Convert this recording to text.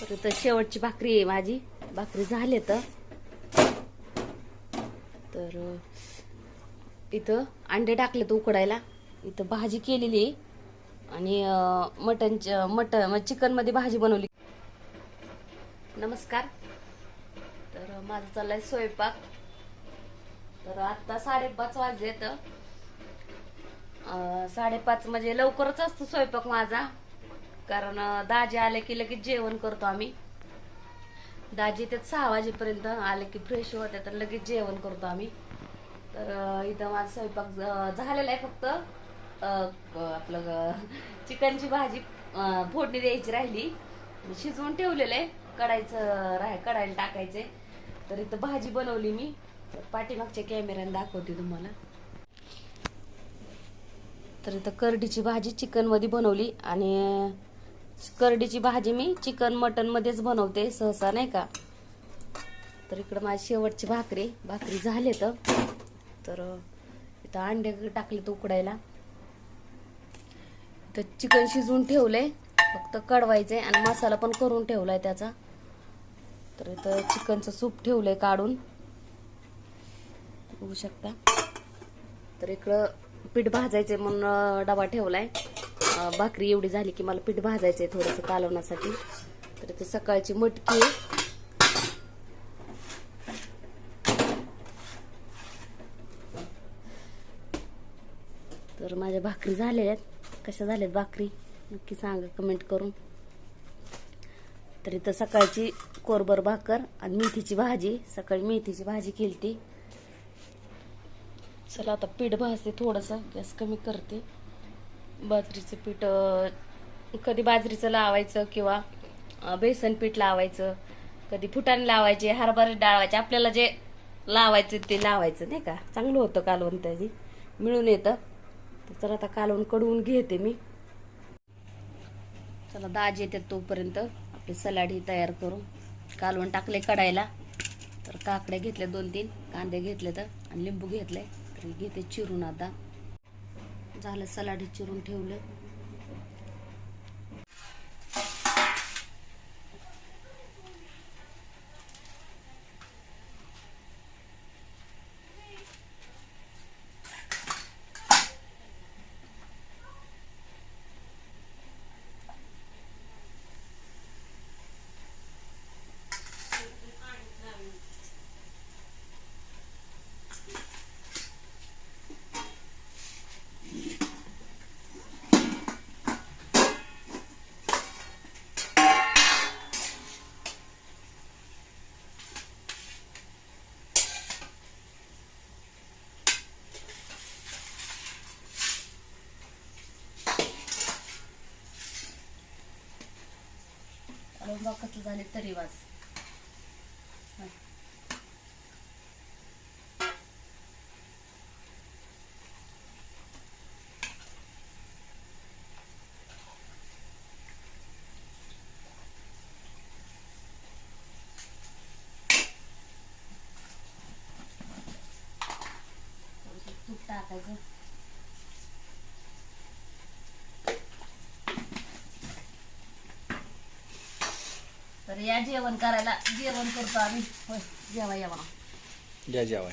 तर शेवटची भाकरी आहे माझी. भाकरी झाले तर तर इथं अंडे टाकले तर उकडायला. इथं भाजी केलेली आहे. आणि मटनच्या मटन चिकनमध्ये भाजी बनवली. नमस्कार. तर माझा चाललाय स्वयंपाक. तर आत्ता साडेपाच वाजले तर साडेपाच म्हणजे लवकरच असतो स्वयंपाक माझा. कारण दाजी आले की लगेच जेवण करतो आम्ही. दाजी ते सहा वाजेपर्यंत आले की फ्रेश होते तर लगेच जेवण करतो आम्ही. तर इथं माझा स्वयंपाक झालेला आहे फक्त आपलं चिकनची भाजी फोडणी द्यायची राहिली. शिजवून ठेवलेलं आहे कडायचं राह कडायला टाकायचे तर इथं भाजी बनवली मी. पाठीमागच्या कॅमेऱ्याने दाखवते तुम्हाला. तर इथं करडीची भाजी चिकनमध्ये बनवली आणि करडीची भाजी मी चिकन मटन मध्येच बनवते सहसा नाही का? तर इकडं माझी शेवटची भाकरी भाकरी झाले तर. तर इथं अंडे टाकले तर उकडायला. तर चिकन शिजवून ठेवलंय फक्त कडवायचंय आणि मसाला पण करून ठेवलाय त्याचा. तर इथं चिकनचं सूप ठेवलंय काढून. बघू शकता. तर इकडं पीठ भाजायचंय म्हणून डबा ठेवलाय. भाकरी एवढी झाली की मला पीठ भाजायचं आहे थोडंसं कालवण्यासाठी. तर ते सकाळची मटकी. तर माझ्या भाकरी झालेल्या आहेत. कशा झाल्यात भाकरी? नक्की सांगा कमेंट करून. तर इथं सकाळची कोरबर भाकर आणि मेथीची भाजी. सकाळी मेथीची भाजी केली चला आता पीठ भाजते थोडंसं. गॅस कमी करते. बाजरीचं पीठ कधी बाजरीचं लावायचं किंवा बेसन पीठ लावायचं कधी फुटाणे लावायचे हरभरे डाळवायचे आपल्याला जे लावायचं ते लावायचं नाही का? चांगलं होतं कालवण त्याची. मिळून येतं. तर चला आता कालवण कडवून घेते मी. चला दाज येते तोपर्यंत. आपली सलाड ही तयार करू कालवण टाकले कडायला तर काकड्या घेतल्या दोन तीन कांदे घेतले तर आणि लिंबू घेतले तर घेते चिरून आता. झालं सलाडी चिरून ठेवलं. आणि कसं झाले तरी वाज तूप टाकायचं. तर या जेवण करायला जेवण करतो आम्ही. होय जेवा या या जेवाय.